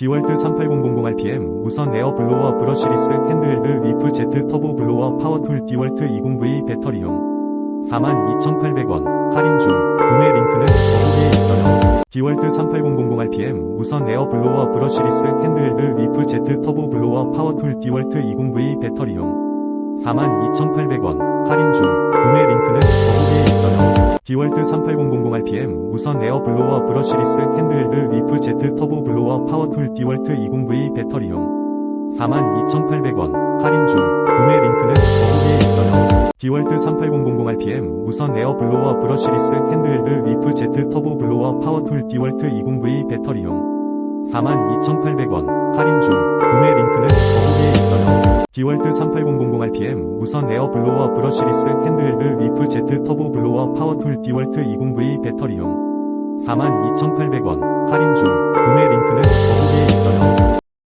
디월트 38000RPM 무선 에어 블로어 브러시리스 핸드헬드 리프 제트 터보 블로어 파워툴 디월트 20V 배터리용 42,800원 할인 중 구매 링크는 더보기에 있어요. 디월트 38000RPM 무선 에어 블로어 브러시리스 핸드헬드 리프 제트 터보 블로어 파워툴 디월트 20V 배터리용 42,800원 할인 중 구매 링크는 더보기에 있어요. 디월트 38000RPM 무선 에어 블로어 브러시리스 핸드헬드 리프 제트 터보 파워툴 디월트 20V 배터리용. 42,800원. 할인 중. 구매 링크는 더보기에 있어요. 디월트 38000RPM 무선 에어 블로어 브러시리스 핸드헬드 리프 제트 터보 블로어 파워툴 디월트 20V 배터리용. 42,800원. 할인 중. 구매 링크는 더보기에 있어요. 디월트 38000RPM 무선 에어 블로어 브러시리스 핸드헬드 리프 제트 터보 블로어 파워툴 디월트 20V 배터리용. 42,800원. 할인 중. 구매 더보기에